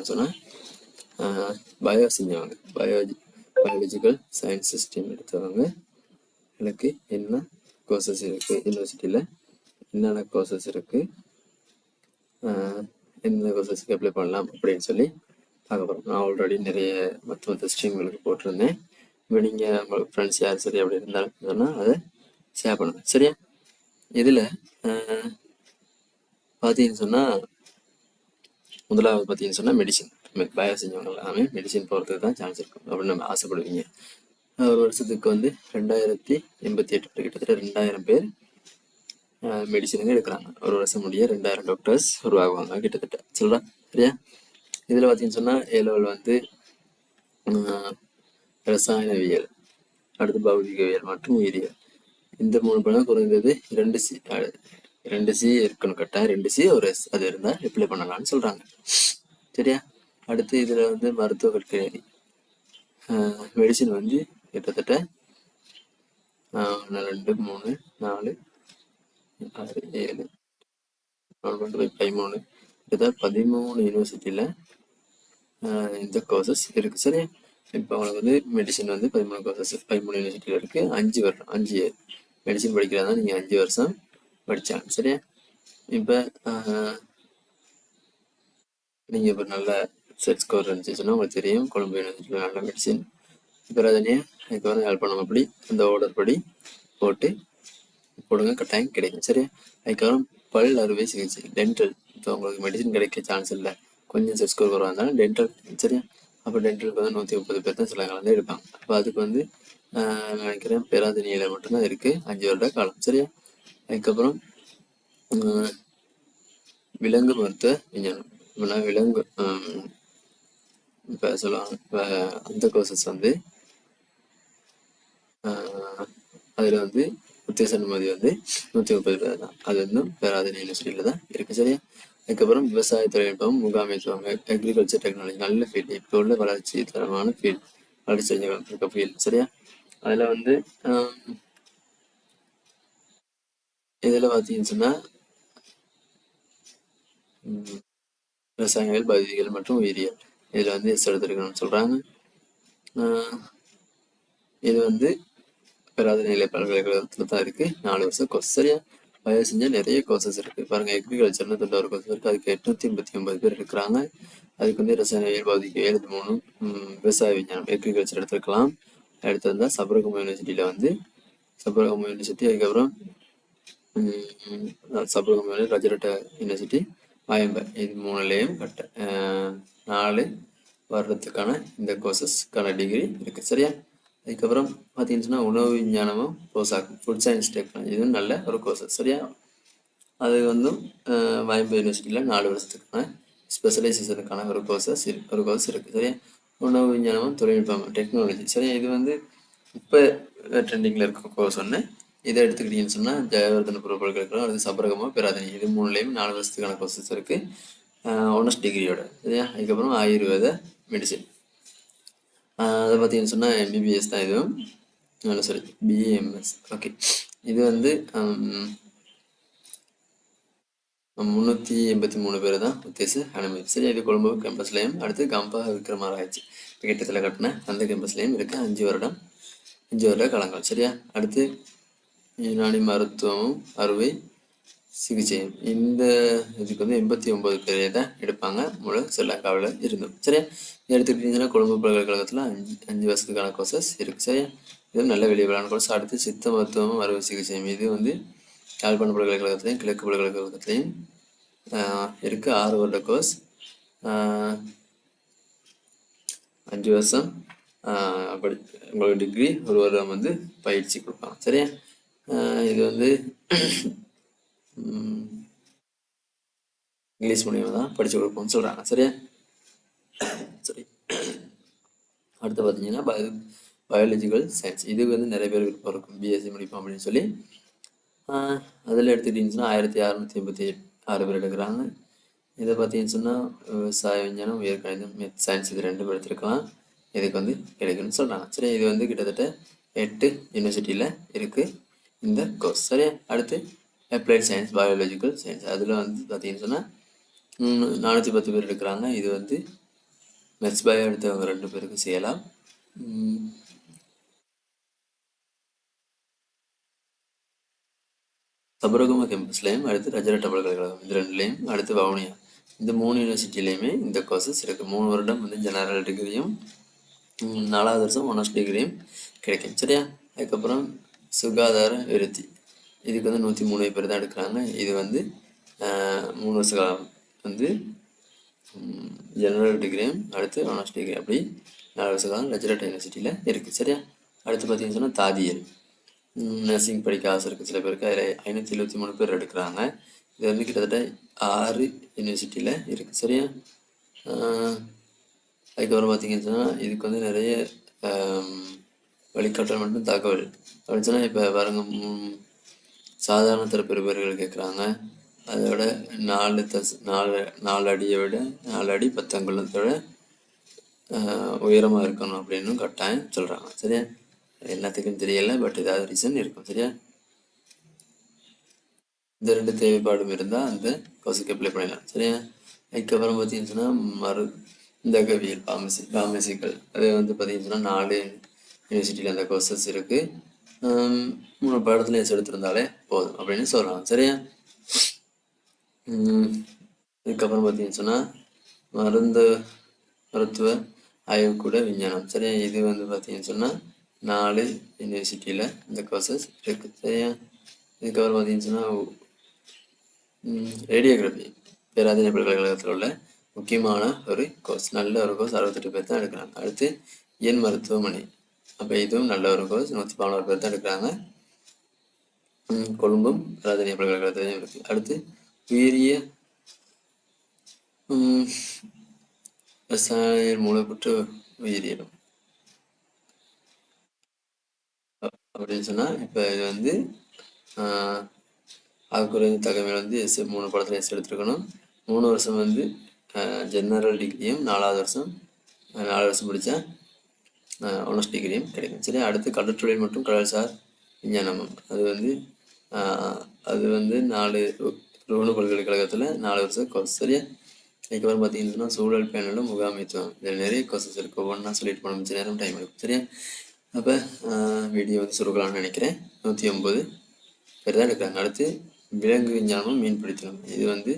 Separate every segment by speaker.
Speaker 1: எடுப்பான்னு சொன்னால் பயோ செஞ்சவங்க biology biological science system எடுத்தவங்க எனக்கு என்ன கோர்சஸ் இருக்குது யூனிவர்சிட்டியில் என்னென்ன கோர்சஸ் இருக்குது எந்த கோர்சஸ்க்கு அப்ளை பண்ணலாம் அப்படின்னு சொல்லி பார்க்க போகிறோம் நான் ஆல்ரெடி நிறைய மற்ற மற்ற ஸ்ட்ரீம்களுக்கு போட்டிருந்தேன் இப்போ நீங்கள் உங்களுக்கு ஃப்ரெண்ட்ஸ் யார் சரி அப்படி இருந்தாலும் சொன்னால் அதை ஷேர் பண்ணுங்க சரியா இதில் பார்த்தீங்கன்னு சொன்னால் முதலாவது பார்த்தீங்கன்னு சொன்னால் மெடிசின் பயோ செஞ்சவங்க எல்லாமே மெடிசின் போகிறதுக்கு தான் சான்ஸ் இருக்கும். அப்படின்னு நம்ம ஆசைப்படுவீங்க. ஒரு வருஷத்துக்கு வந்து ரெண்டாயிரத்தி எண்பத்தி எட்டு பேர் கிட்டத்தட்ட ரெண்டாயிரம் பேர் மெடிசினுங்க எடுக்கிறாங்க. ஒரு வருஷம் முடிய ரெண்டாயிரம் டாக்டர்ஸ் உருவாகுவாங்க கிட்டத்தட்ட. சொல்லலாம் சரியா? இதில் பார்த்தீங்கன்னு சொன்னால் ஏ லெவல் வந்து ரசாயனவியல் அடுத்து பௌதிகவியல் மற்றும் உயிரியல். இந்த மூணு படம் குறைந்தது ரெண்டு சி ரெண்டு சி இருக்கணும் கேட்டேன் ரெண்டு சி ஒரு எஸ் அது இருந்தால் ரிப்ளை பண்ணலாம்னு சொல்கிறாங்க சரியா? அடுத்து இதில் வந்து மருத்துவ கற்கை மெடிசின் வந்து கிட்டத்தட்ட ரெண்டு மூணு நாலு ஆறு ஏழு நாலு பை பதிமூணு. கிட்டத்தட்ட பதிமூணு யூனிவர்சிட்டியில் இந்த கோர்சஸ் இருக்குது சரி இப்போ அவங்களுக்கு வந்து மெடிசன் வந்து பதிமூணு கோர்சஸ் பதிமூணு யூனிவர்சிட்டியில் இருக்குது அஞ்சு வருடம் அஞ்சு மெடிசன் படிக்கிறதா நீங்கள் அஞ்சு வருஷம் படித்தாங்க சரியா இப்போ நீங்கள் இப்போ நல்ல செட் ஸ்கோர் இருந்துச்சுன்னா உங்களுக்கு தெரியும். கொழம்பு யூனிவர்சிட்டியில் நல்ல மெடிசின் இப்போ ரஜனியை அதுக்கப்புறம் ஹெல்ப் பண்ணணும் அப்படி. அந்த ஆர்டர் படி போட்டு போடுங்க கட்டாயம் கிடைக்கும். சரியா அதுக்கப்புறம் பல் அறுவை சிகிச்சை. டென்டல் இப்போ உங்களுக்கு மெடிசன் கிடைக்க சான்ஸ் இல்லை. கொஞ்சம் செட் ஸ்கோர் குறவாக இருந்தாலும் டென்டல் சரியா அப்போ டென்டலுக்கு வந்து நூற்றி முப்பது பேர் தான் சில கலந்து எடுப்பாங்க அப்போ அதுக்கு வந்து நினைக்கிறேன் பேராதனியில் மட்டும்தான் இருக்குது அஞ்சு வருட காலம். சரியா? அதுக்கப்புறம் விலங்கு மருத்துவ விஞ்ஞானம். இப்போனா விலங்கு இப்போ சொல்லுவாங்க இப்போ அந்த கோர்சஸ் வந்து அதில் வந்து உத்தேச அனுமதி வந்து நூற்றி முப்பது பேர் தான். அது வந்து பேராதனி யூனிவர்சிட்டியில் தான் இருக்குது சரியா? அதுக்கப்புறம் விவசாய தொழில்நுட்பம் முகாமைத்துவம் அக்ரிகல்ச்சர் டெக்னாலஜி நல்ல ஃபீல்டு இப்போ உள்ள வளர்ச்சி தரமான ஃபீல்டு வளர்ச்சி இருக்க ஃபீல்டு சரியா? அதில் வந்து இதில் பார்த்தீங்கன்னு சொன்னால் விவசாயங்கள் பகுதிகள் மற்றும் உயிரியல். இதில் வந்து எஸ் எடுத்துருக்கணும்னு சொல்கிறாங்க இது வந்து பெறாத நிலை பல்கலைக்கழகத்தில் தான் இருக்குது நாலு வருஷம் கோர்ஸ் சரியா? பயிர் செஞ்சால் நிறைய கோர்சஸ் இருக்குது பாருங்கள் எக்ரிகல்ச்சர்னு தொண்ணூறு கோர்ஸ் இருக்குது அதுக்கு எட்நூற்றி எண்பத்தி ஒன்பது பேர் இருக்கிறாங்க. அதுக்கு வந்து ரசாயன பௌதிக எழுபத்தி மூணு விவசாய விஞ்ஞானம் எக்ரிகல்ச்சர் எடுத்துருக்கலாம். எடுத்து வந்தால் சபரகம் யூனிவர்சிட்டியில் வந்து சபரகம் யூனிவர்சிட்டி அதுக்கப்புறம் சபரகம் ரஜரட்ட யூனிவர்சிட்டி ஆயம்ப இது மூணுலேயும் கட்ட நாலு வர்றதுக்கான இந்த கோர்சஸ்க்கான டிகிரி இருக்குது சரியா? அதுக்கப்புறம் பார்த்தீங்கன்னா உணவு விஞ்ஞானமும் போசாக்கும் ஃபுட் சயின்ஸ் டெக்னாலஜி இதுவும் நல்ல ஒரு கோர்சஸ் சரியா? அது வந்து வாய்ப்பு யூனிவர்சிட்டியில் நாலு வருஷத்துக்கான ஸ்பெஷலைசேஷனுக்கான ஒரு கோர்சஸ் ஒரு கோர்ஸ் இருக்குது சரியா? உணவு விஞ்ஞானமும் தொழில்நுட்பம் டெக்னாலஜி சரியா? இது வந்து இப்போ ட்ரெண்டிங்கில் இருக்க கோர்ஸ் ஒன்று இதை எடுத்துக்கிட்டீங்கன்னு சொன்னால் ஜெயவர்தன பல்கலைக்கழகம் அது சபரகமாக பெறாதனி இது மூணுலேயும் நாலு வருஷத்துக்கான கோர்சஸ் இருக்குது ஆனர்ஸ் டிகிரியோட சரியா? அதுக்கப்புறம் ஆயுர்வேத மெடிசின் அதை பார்த்தீங்கன்னு சொன்னால் எம்பிபிஎஸ் தான் இதுவும் நல்ல சாரி பிஎம்எஸ் ஓகே இது வந்து முந்நூற்றி எண்பத்தி மூணு பேர் தான் உத்தேச அனுமதி. சரி இது கொழும்பு கேம்பஸ்லேயும் அடுத்து கம்பா விக்ரமாராய்ச்சி. கிட்டத்தில் கட்டின அந்த கேம்பஸ்லேயும் இருக்குது அஞ்சு வருடம் அஞ்சு வருட காலங்கள் சரியா? அடுத்து யுனானி மருத்துவமும் அறுவை சிகிச்சையும் இந்த இதுக்கு வந்து எண்பத்தி ஒன்பது பேரை தான் எடுப்பாங்க. முழு ஸ்ரீலங்காவில் இருந்தோம். சரியா? எடுத்துக்கிட்டீங்கன்னா கொழும்பு பல்கலைக்கழகத்தில் அஞ்சு அஞ்சு வருஷத்துக்கான கோர்சஸ் இருக்குது சரியா? இது நல்ல வெளியிலான கோர்ஸ் அடுத்து சித்த மருத்துவமும் அறுவை சிகிச்சையும் இது வந்து யாழ்ப்பாண பல்கலைக்கழகத்திலையும் கிழக்கு பல்கலைக்கழகத்திலையும் இருக்குது ஆறு வருட கோர்ஸ் அஞ்சு வருஷம். அப்படி. உங்களுக்கு டிகிரி ஒரு வருடம் வந்து பயிற்சி கொடுப்பாங்க. சரியா? இது வந்து இங்கிலீஷ் மூலியமாக தான் படித்து கொடுப்போம்னு சொல்கிறாங்க சரியா? சரி. அடுத்து பார்த்தீங்கன்னா பயோ பயாலஜிக்கல் சயின்ஸ் இது வந்து நிறைய பேர் விருப்பம் இருக்கும். பிஎஸ்சி முடிப்போம் அப்படின்னு சொல்லி. அதில் எடுத்துக்கிட்டிங்கன்னா ஆயிரத்தி அறநூற்றி எண்பத்தி ஆறு பேர் எடுக்கிறாங்க. இதை பார்த்தீங்கன்னு சொன்னால் விவசாய விஞ்ஞானம் உயர்கணிதம் மெத் சயின்ஸ் இது ரெண்டு பேர் எடுத்துருக்கலாம். இதுக்கு வந்து கிடைக்குன்னு சொல்கிறாங்க சரி இது வந்து கிட்டத்தட்ட எட்டு யூனிவர்சிட்டியில் இருக்குது இந்த கோர்ஸ் சரியா அடுத்து அப்ளைட் சயின்ஸ் பயாலஜிக்கல் சயின்ஸ் அதில் வந்து பார்த்தீங்கன்னு சொன்னால் நானூற்றி பத்து பேர் எடுக்கிறாங்க. இது வந்து மெட்ஸ் பயோ எடுத்தவங்க ரெண்டு பேருக்கும் செய்யலாம். சபரகம கேம்பஸ்லேயும் அடுத்து ரஜரட்ட பல்கலைக்கழகம் இந்த ரெண்டுலேயும். அடுத்து வவுனியா. இந்த மூணு யூனிவர்சிட்டிலையுமே இந்த கோர்சஸ் இருக்குது மூணு வருடம் வந்து ஜெனரல் டிகிரியும் நாலாவது வருஷம் ஒனர்ஸ் டிகிரியும் கிடைக்கும். சரியா? அதுக்கப்புறம் சுகாதார விருத்தி. இதுக்கு வந்து நூற்றி மூணு பேர் தான் எடுக்கிறாங்க. இது வந்து மூணு வருஷ காலம் வந்து ஜெனரல் டிகிரியும் அடுத்து ஆனர்ஸ் டிகிரி அப்படி நாலு வருஷ காலம் லெஜரட் யூனிவர்சிட்டியில் இருக்குது சரியா? அடுத்து பார்த்தீங்கன்னு சொன்னால் தாதியல். நர்சிங் படிக்க ஆசை இருக்குது சில பேருக்கு அதில் ஐநூற்றி எழுபத்தி மூணு பேர் எடுக்கிறாங்க. இது வந்து கிட்டத்தட்ட ஆறு யூனிவர்சிட்டியில் இருக்குது சரியா? அதுக்கப்புறம் பார்த்தீங்கன்னு சொன்னால் இதுக்கு வந்து நிறைய வழிகாட்டல் மட்டும் தகவல் அப்படின்னு சொன்னால் இப்போ பாருங்க சாதாரண தர பேர்கள் கேட்குறாங்க அதோட நாலு தஸ் நாலு நாலு அடியை விட நாலு அடி பத்தங்குள்ளத்தோட உயரமாக இருக்கணும் அப்படின்னு கட்டாயம் சொல்கிறாங்க சரியா? எல்லாத்துக்கும் தெரியலை பட் ஏதாவது ரீசன் இருக்கும். சரியா? இந்த ரெண்டு தேவைப்பாடும் இருந்தால் அந்த கோர்ஸுக்கு அப்ளை பண்ணிடலாம். சரியா? அதுக்கப்புறம் பார்த்தீங்கன்னு சொன்னால் மறு இந்த கவியல் பாமசி பாமசிகள். அது வந்து பார்த்தீங்கன்னு சொன்னால் நாலு யூனிவர்சிட்டியில் அந்த கோர்சஸ் இருக்குது மூணு பாடத்தில் எடுத்திருந்தாலே போதும் அப்படின்னு சொல்கிறாங்க சரியா? இதுக்கப்புறம் பார்த்தீங்கன்னு சொன்னால் மருந்து மருத்துவ ஆய்வுக்கூட விஞ்ஞானம். சரியா? இது வந்து பார்த்தீங்கன்னு சொன்னால் நாலு யூனிவர்சிட்டியில் இந்த கோர்சஸ் இருக்குது சரியா? இதுக்கப்புறம் பார்த்தீங்கன்னு சொன்னால் ரேடியோகிராஃபி பேராதனை பல்கலைக்கழகத்தில் உள்ள முக்கியமான ஒரு கோர்ஸ் நல்ல ஒரு கோர்ஸ் அறுபத்தெட்டு பேர் தான் எடுக்கிறாங்க. அடுத்து என் மருத்துவமனை. அப்போ இதுவும் நல்ல ஒரு கோர்ஸ். நூற்றி பதினோரு பேர் தான் எடுக்கிறாங்க. கொழும்பும் ராஜனிய பல்கலைக்கழகத்திலையும் இருக்கு. அடுத்து உயரிய விவசாய மூலப்பட்டு உயிரியலும் அப்படின்னு சொன்னால் இப்போ இது வந்து அதுக்குரிய தகவல் வந்து எஸ் மூணு படத்தில் எஸ் எடுத்துருக்கணும். மூணு வருஷம் வந்து ஜெனரல் டிகிரியும் நாலாவது வருஷம் நாலு வருஷம் முடித்தேன் ஆனர்ஸ் டிகிரியும் கிடைக்கும் சரி அடுத்து கடற்றொழில் மற்றும் கடல்சார் விஞ்ஞானமும் அது வந்து அது வந்து நாலு ரோணு பல்கலைக்கழகத்தில் நாலு வருஷம் கோர்ஸ் சரியா? அதுக்கப்புறம் பார்த்தீங்கன்னா சூழல் பேனலும் முகாமைத்துவம். இதில் நிறைய கோர்சஸ் இருக்குது ஒவ்வொன்றா சொல்லிட்டு போன மிச்ச நேரம் டைம் எடுக்கும். சரியா? அப்போ வீடியோ வந்து சுருக்கலாம்னு நினைக்கிறேன். நூற்றி ஒம்பது பேர் தான் எடுக்கிறாங்க. அடுத்து விலங்கு விஞ்ஞானமும் மீன் பிடித்தலும் இது வந்து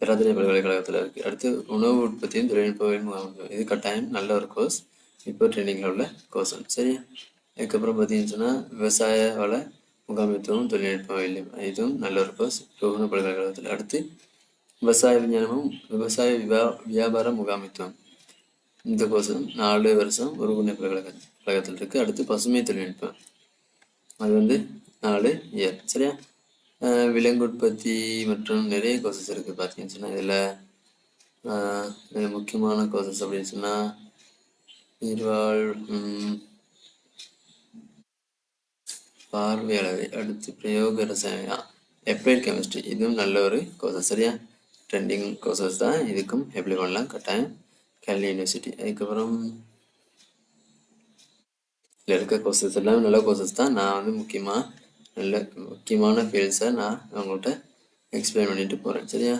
Speaker 1: பேராதனை பல்கலைக்கழகத்தில் இருக்குது அடுத்து உணவு உற்பத்தியும் தொழில்நுட்ப முகாம் இது கட்டாயம் நல்ல ஒரு கோர்ஸ் இப்போ ட்ரெண்டிங்கில் உள்ள கோர்ஸ் சரியா? அதுக்கப்புறம் பார்த்தீங்கன்னு சொன்னால் விவசாய வள முகாமித்துவம் தொழில்நுட்ப இதுவும் நல்ல ஒரு கோர்ஸ் ரோஹன பல்கலைக்கழகத்தில். அடுத்து விவசாய விஞ்ஞானமும் விவசாய வியா வியாபார முகாமித்துவம். இந்த கோர்ஸும் நாலு வருஷம் ஒரு குண பல்கலைக்கழக கழகத்தில் இருக்குது அடுத்து பசுமை தொழில்நுட்பம். அது வந்து நாலு இயர் சரியா? விலங்கு உற்பத்தி மற்றும் நிறைய கோர்சஸ் இருக்குது பார்த்தீங்கன்னு சொன்னால் இதில் முக்கியமான கோர்சஸ் அப்படின்னு சொன்னால் நீர்வாழ் பார்வையாளரை அடுத்து பிரயோக ரசாயனம் எப்ளைட் கெமிஸ்ட்ரி இதுவும் நல்ல ஒரு கோர்சஸ் சரியா? ட்ரெண்டிங் கோர்சஸ் தான் இதுக்கும் அப்ளை பண்ணலாம் கட்டாயம். கல்வி யூனிவர்சிட்டி அதுக்கப்புறம் இதில் இருக்க கோர்சஸ் எல்லாம் நல்ல கோர்சஸ் தான். நான் வந்து முக்கியமாக நல்ல முக்கியமான ஃபீல்ட்ஸை நான் உங்கள்கிட்ட எக்ஸ்பிளைன் பண்ணிட்டு போகிறேன் சரியா?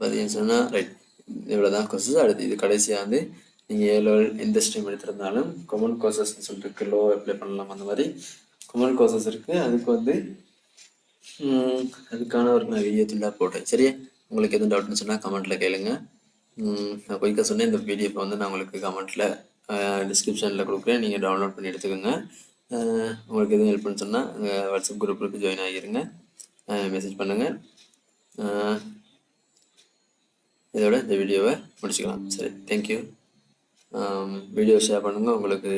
Speaker 1: பார்த்தீங்கன்னு சொன்னால் ரைட் இவ்வளோ தான் கோர்சஸ் அடுத்து இது கடைசியாக வந்து நீங்கள் ஏ லெவல் எந்த ஸ்ட்ரீம் எடுத்திருந்தாலும் கொமன் கோர்சஸ்ன்னு சொல்லிட்டு லோ அப்ளை பண்ணலாம் அந்த மாதிரி கொமன் கோர்சஸ் இருக்குது அதுக்கு வந்து அதுக்கான ஒரு நான் வீடியோ துண்டாக போட்டேன். சரியா? உங்களுக்கு எதுவும் டவுட்னு சொன்னால் கமெண்ட்டில் கேளுங்க. நான் குயிக்காக சொன்னேன். இந்த பிடிஎஃப் வந்து நான் உங்களுக்கு கமெண்ட்டில் டிஸ்கிரிப்ஷனில் கொடுக்குறேன். நீங்கள் டவுன்லோட் பண்ணி எடுத்துக்கோங்க. உங்களுக்கு எதுவும் ஹெல்ப் பண்ண சொன்னால் வாட்ஸ்அப் குரூப்புக்கு ஜாயின் ஆகிருங்க. மெசேஜ் பண்ணுங்கள் இதோட இந்த வீடியோவை முடிச்சுக்கலாம். சரி தேங்க்யூ வீடியோ ஷேர் பண்ணுங்கள் உங்களுக்கு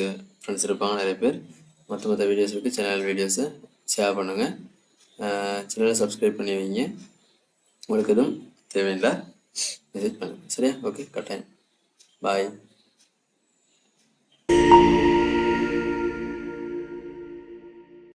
Speaker 1: ஃப்ரெண்ட்ஸ் இருப்பாங்க நிறைய பேர். மற்ற மற்ற வீடியோஸ் இருக்குது சேனல் வீடியோஸை ஷேர் பண்ணுங்கள் சேனலை சப்ஸ்கிரைப் பண்ணி வைங்க. உங்களுக்கு எதுவும் தேவையில்லை. மெசேஜ் பண்ணுங்கள் சரியா? ஓகே கட்டாயம் பாய்